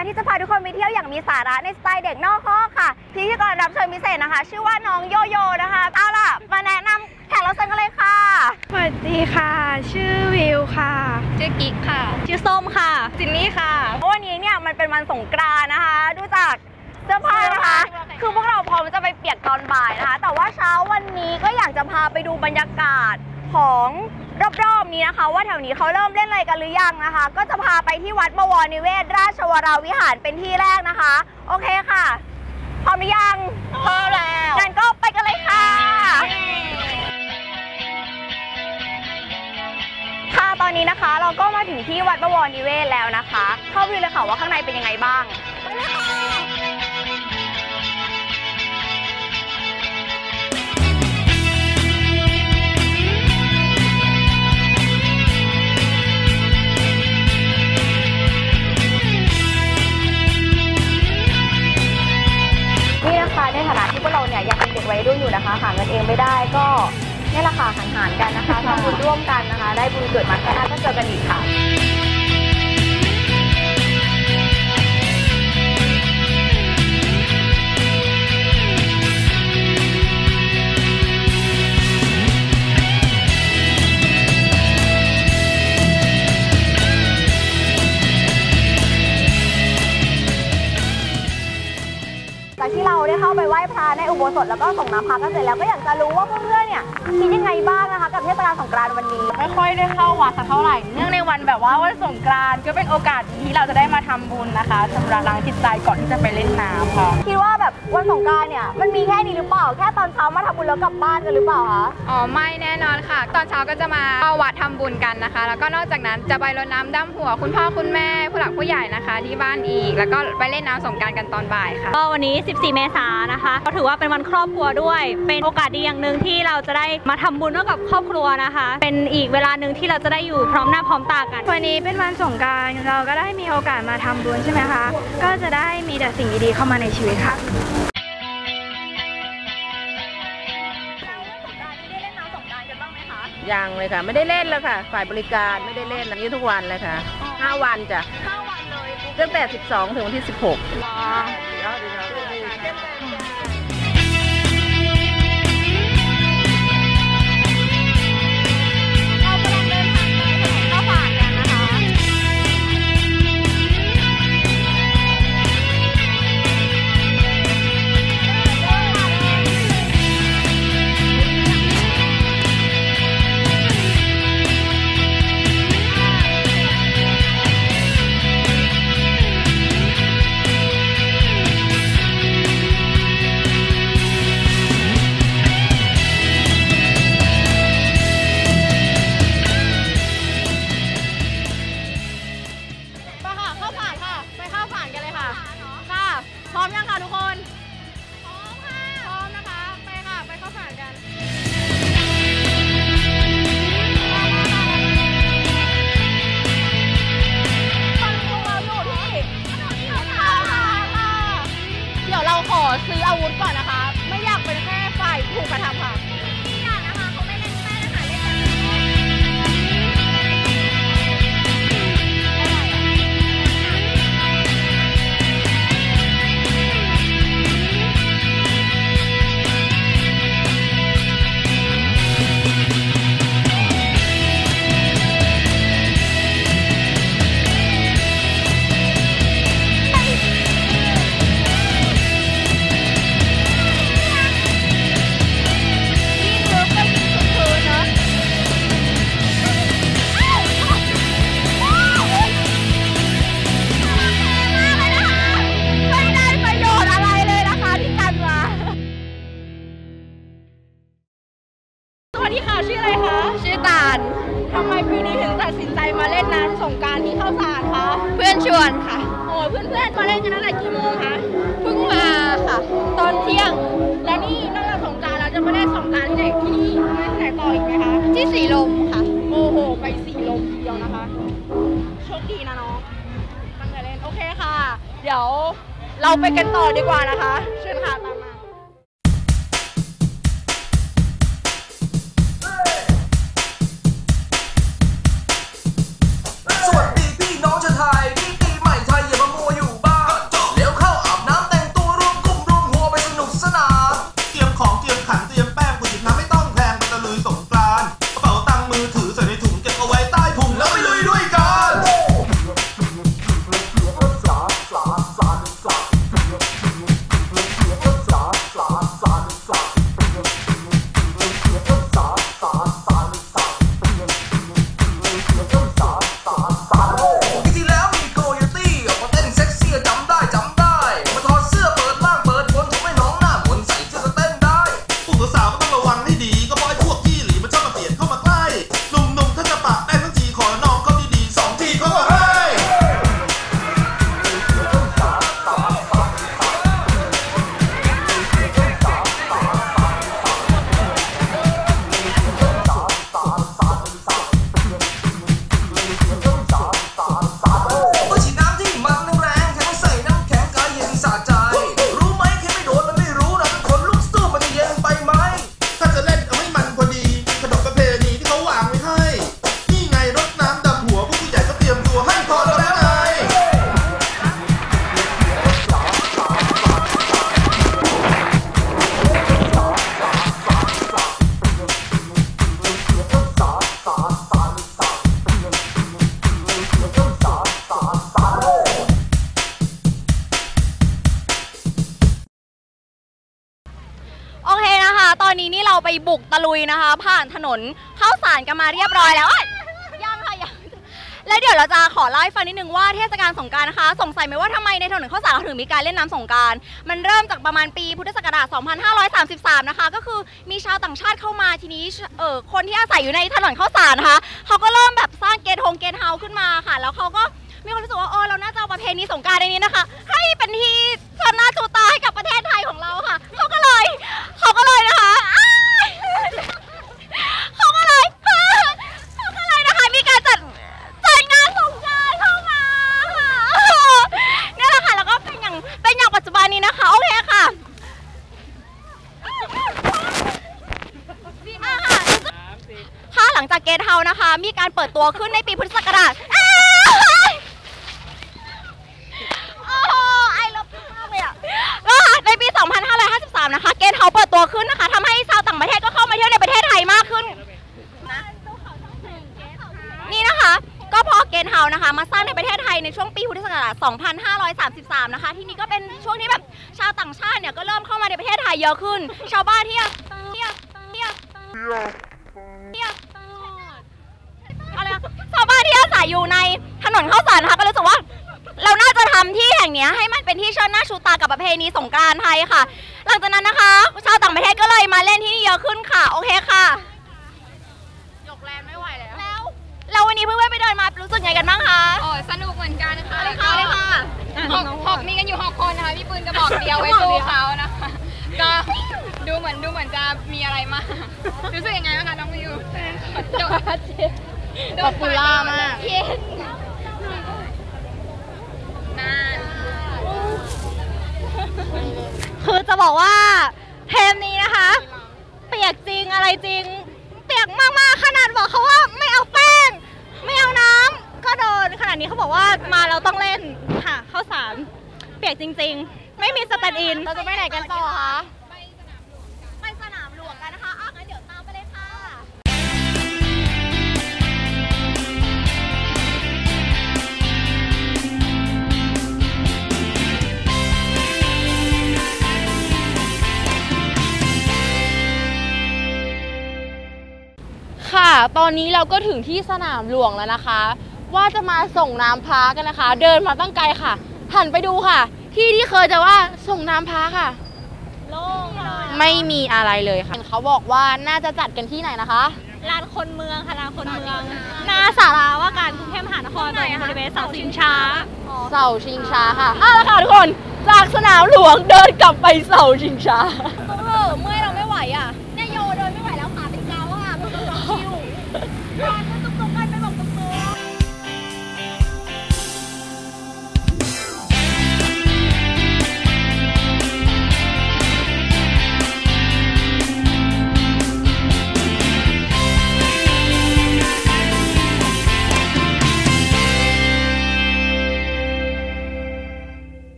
การที่จะพาทุกคนไปเที่ยวอย่างมีสาระในสไตล์เด็กนอกข้อกค่ะพิธีกรรับเชิญพิเศษนะคะ ชื่อว่าน้องโยโย่นะคะ เอาล่ะ มาแนะนำแขกรับเชิญกันเลยค่ะ สวัสดีค่ะ ชื่อวิวค่ะ ชื่อกิ๊กค่ะ ชื่อส้มค่ะจินนี่ค่ะ วันนี้เนี่ยมันเป็นวันสงกรานต์นะคะ ดูจากเสื้อผ้านะคะ คือพวกเราพร้อมจะไปเปียกตอนบ่ายนะคะ แต่ว่าเช้าวันนี้ก็อยากจะพาไปดูบรรยากาศ ของรอบๆนี้นะคะ ว่าแถวนี้เขาเริ่มเล่นอะไรกันหรือยังนะคะ ก็จะพาไปที่วัดบวรนิเวศ ราชวราวิหารเป็นที่แรกนะคะ โอเคค่ะพร้อมหรือยังพร้อมแล้วงั้นก็ไปกันเลยค่ะค่ะตอนนี้นะคะ เราก็มาถึงที่วัดบวรนิเวศแล้วนะคะ เข้าไปดูเลยค่ะว่าข้างในเป็นยังไงบ้าง ฐานะที่พวกเราเนี่ยยังเป็นเด็กวัยรุ่นอยู่นะคะหาเงินเองไม่ได้ก็นี่แหละค่ะหันหันกันนะคะทำบุญร่วมกันนะคะ ได้บุญเกิดมาแค่หน้าก็เจอกันอีกค่ะ สถแล้วก็ส่งน้ำพระกันเสร็จแล้วก็อยากจะรู้ว่าเพื่อนๆเนี่ยคิดยังไงบ้างนะคะกับเทศกาลสงกรานต์วันนี้ ไม่ค่อยได้เข้าวัดสักเท่าไหร่ เนื่องในวันแบบว่าวันสงกรานต์ก็เป็นโอกาสดีที่เราจะได้มาทำบุญนะคะชำระล้างจิตใจก่อนที่จะไปเล่นน้ำค่ะ คิดว่าแบบวันสงกรานต์เนี่ยมันมีแค่นี้หรือเปล่า แค่ตอนเช้ามาทำบุญแล้วกลับบ้านกันหรือเปล่าคะ อ๋อไม่แน่นอนค่ะ ตอนเช้าก็จะมาเข้าวัดทำบุญกันนะคะ แล้วก็นอกจากนั้นจะไปรดน้ำดำหัว คุณพ่อคุณแม่ผู้หลักผู้ใหญ่นะคะที่บ้านอีก แล้วก็ไปเล่นน้ำสงกรารกันตอนบ่ายค่ะก็วันนี้ 14 เมษายนนะคะก็ถือว่าเป็นวันครอบครัวด้วย เป็นโอกาสดีอย่างหนึ่งที่เราจะได้มาทำบุญร่วมกับครอบครัวนะคะ เป็นอีกเวลาหนึ่งที่เราจะได้อยู่พร้อมหน้าพร้อมตากัน วันนี้เป็นวันสงกรารเราก็ได้มีโอกาสมาทำบุญใช่ไหมคะ ก็จะได้มีแต่สิ่งดีๆเข้ามาในชีวิตค่ะยังเลยค่ะ ไม่ได้เล่นแล้วค่ะ ฝ่ายบริการไม่ได้เล่นอันนี้ทุกวันเลยค่ะ 5 วันจ้ะตั้งแต่ 12 ถึงวันที่ 16 ซื้ออาวุธก่อนนะคะ ค่ะ ชื่ออะไรคะ ชื่อตาลทำไมปีนี้ถึงตัดสินใจมาเล่นน้ำสงกรารที่เข้าสารคะเพื่อนชวนค่ะ โอ้ยเพื่อนๆมาเล่นกันตั้งแต่กี่โมงคะเพิ่งมาค่ะ ตอนเที่ยง และนี่นอกจากสงกรารเราจะมาเล่นสงกรารที่ไหนที่นี่ไม่ที่ไหนต่ออีกไหมคะที่สีลมค่ะ โอ้โหไปสี่ลมทีเดียวนะคะโชคดีนะน้องตั้งใจเล่นโอเคค่ะ เดี๋ยวเราไปกันต่อดีกว่านะคะเชิญ อนนี้นี่เราไปบุกตะลุยนะคะ ผ่านถนนเข้าสารกันมาเรียบร้อยแล้วอ้ยยังค่ะยังแล้วเดี๋ยวเราจะขอเล่าให้ฟังนิดนึงว่าเทศกาลสงกรารนะคะ สงสัยไหมว่าทำไมในถนนข้าวสารเราถึงมีการเล่นน้ำสงกราร มันเริ่มจากประมาณปีพุทธศักราช 2533 นะคะ ก็คือมีชาวต่างชาติเข้ามาทีนี้เออคนที่อาศัยอยู่ในถนนข้าวสารนะคะเขาก็เริ่มแบบสร้างเกทโฮงเกทเฮาขึ้นมาค่ะ แล้วเขาก็มีความรู้สึกว่าเออเราน่าจะเอาประเพณีสงกรารในนี้นะคะ ให้เป็นที่ชนหน้าชูตาให้กับประเทศไทยของเราค่ะเขาก็เลยเขาก็เลยนะคะอ้ายเขาก็เลยเขาก็เลยนะคะมีการจัดจัดงานสงกรารเข้ามาค่ะเนี่ยแหละค่ะแล้วก็เป็นอย่างเป็นอย่างปัจจุบันนี้นะคะโอเคค่ะ อ่าค่ะค่ะห ลังจากเกทเฮานะคะ มีการเปิดตัวขึ้นในปีพุทธศักราชอ้ายโอ้โหไอรับมากเลยอะก็ในปี 2553 นะคะ เกทเฮาเปิดตัวขึ้นนะคะทำให้ชาวต่างประเทศก็เข้ามาเที่ยวในประเทศไทยมากขึ้นนะนี่นะคะ ก็พอเกทเฮานะคะ มาสร้างในประเทศไทยในช่วงปีพุทธศักราช 2533 นะคะ ที่นี้ก็เป็นช่วงที่แบบชาวต่างชาติเนี่ยก็เริ่มเข้ามาในประเทศไทยเยอะขึ้น ชาวบ้านที่ที่ที่ที่ที่อะไรอะชาวบ้าน ที่อาศัยอยู่ในถนนข้าวสารนะคะก็รู้สึกว่าเราน่าจะทำที่แห่งเนี้ยให้มันเป็นที่เชิดหน้าชูตากับประเพณีสงกรานต์ไทยค่ะ หลังจากนั้นนะคะ ชาวต่างประเทศก็เลยมาเล่นที่นี่เยอะขึ้นค่ะ โอเคค่ะยกแรงไม่ไหวแล้ว แล้วแล้ววันนี้เพื่อนๆไปเดินมารู้สึกไงกันบ้างคะโอ้ยสนุกเหมือนกันค่ะเลยค่ะเลยค่ะหกหกมีกันอยู่หกคนนะคะมีปืนกระบอกเดียวไว้สู้เขานะคะก็ดูเหมือนดูเหมือนจะมีอะไรมากรู้สึกยังไงบ้างคะน้องวิวโดน ป๊อปปูล่ามาก เย็นนานคือจะบอกว่าเทมนี้นะคะ เปียกจริงอะไรจริง เปียกมากๆขนาดบอกเขาว่าไม่เอาแป้ง ไม่เอาน้ำก็โดนขนาดนี้เขาบอกว่ามาเราต้องเล่นค่ะข้าวสารเปียกจริง ๆ ไม่มีสแตนด์อิน เราจะไปไหนกันต่อคะ ตอนนี้เราก็ถึงที่สนามหลวงแล้วนะคะ ว่าจะมาส่งน้ำพระกันนะคะ เดินมาตั้งไกลค่ะ หันไปดูค่ะ ที่ที่เคยจะว่าส่งน้ำพระค่ะ โล่งเลยไม่มีอะไรเลยค่ะเขาบอกว่าน่าจะจัดกันที่ไหนนะคะ ลานคนเมืองค่ะลานคนเมืองหน้าสาราว่าการกรุงเทพมหานครตรงบริเวณเสาชิงช้า เสาชิงช้าค่ะเอาละค่ะทุกคน จากสนามหลวงเดินกลับไปเสาชิงช้า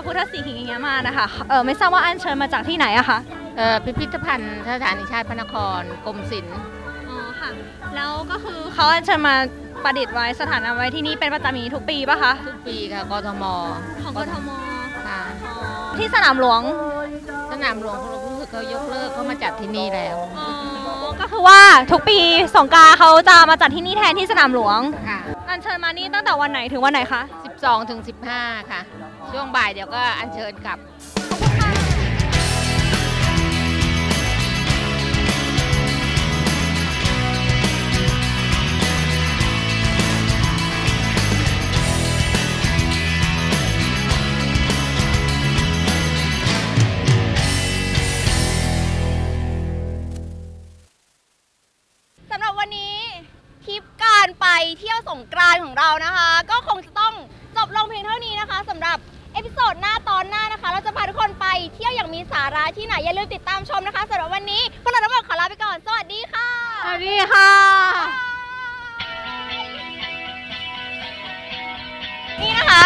อัญเชิญพระพุทธสิหิงอย่างเงี้ยมานะคะเออไม่ทราบว่าอัญเชิญมาจากที่ไหนอะคะเอ่อพิพิธภัณฑ์สถานีชาติพระนครกรมศิลป์อ๋อค่ะ แล้วก็คือเขาอัญเชิญมาประดิษฐ์ไว้สถานะไว้ที่นี่เป็นประจำอย่างนี้ทุกปีปะคะทุกปีค่ะกทมของกทมค่ะที่สนามหลวง สนามหลวงเขารู้สึกเขายกเลิกเขามาจัดที่นี่แล้วอ๋อก็คือว่าทุกปีสงกรานต์เขาจะมาจัดที่นี่แทนที่สนามหลวงค่ะอัญเชิญมานี่ตั้งแต่วันไหนถึงวันไหนคะ12ถึง15 ค่ะ ช่วงบ่ายเดี๋ยวก็อัญเชิญกลับ อย่าลืมติดตามชมนะคะสำหรับวันนี้พวกเราทั้งหมดขอลาไปก่อน สวัสดีค่ะ สวัสดีค่ะ นี่นะคะ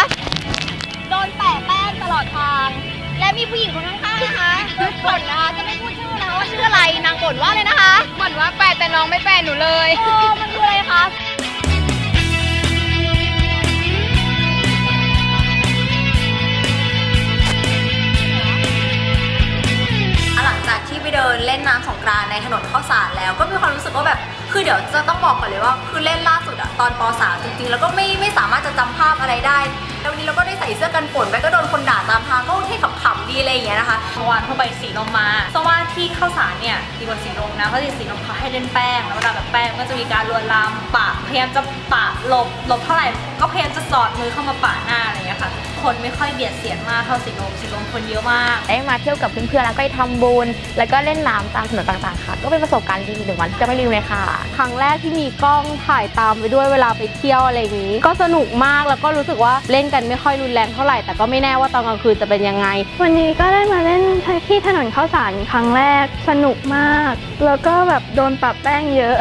โดนแปะแป้งตลอดทาง และมีผู้หญิงคนข้างๆนะคะทุกคนนะคะจะไม่พูดชื่อนะว่าชื่ออะไรนางบ่นว่าเลยนะคะ เหมือนว่าแปะแต่น้องไม่แปะหนูเลย เออมันคืออะไรคะ ล่นน้ำสงกรานต์ในถนนข้าวสารแล้ว ก็มีความรู้สึกว่าแบบคือเดี๋ยวจะต้องบอกก่อนเลยว่าคือเล่นล่าสุดอะตอนป .3 จริงๆ แล้วก็ไม่ไม่สามารถจะจำภาพอะไรได้ แล้ววันนี้เราก็ได้ใส่เสื้อกันฝนไปก็โดนคนด่าตามทางก็โอเคขำๆดีอะไรอย่างเงี้ยนะคะเมื่อวานเข้าไปสีลมมาเพราะว่าที่ข้าวสารเนี่ยดีกว่าสีลมนะเพราะที่สีลมเขาให้เล่นแป้งแล้วเวลาแบบแป้งก็จะมีการลวนลามปะพยายามจะปะหลบหลบเท่าไหร่ก็พยายามจะสอดมือเข้ามาปะหน้าอะไรอย่างเงี้ยค่ะคนไม่ค่อยเบียดเสียดมากเท่าสีลมสีลมคนเยอะมาก ได้มาเที่ยวกับเพื่อนๆแล้วก็ไปทำบุญแล้วก็เล่นน้ำตามถนนต่างๆค่ะ ก็เป็นประสบการณ์ดีหนึ่งวันที่จะไม่ลืมเลยค่ะ ครั้งแรกที่มีกล้องถ่ายตามไปด้วยเวลาไปเที่ยวอะไรอย่างนี้ ก็สนุกมากแล้วก็รู้สึกว่าเล่นกันไม่ค่อยรุนแรงเท่าไหร่ แต่ก็ไม่แน่ว่าตอนกลางคืนจะเป็นยังไง วันนี้ก็ได้มาเล่นที่ถนนข้าวสารครั้งแรกสนุกมาก แล้วก็แบบโดนปรับแป้งเยอะ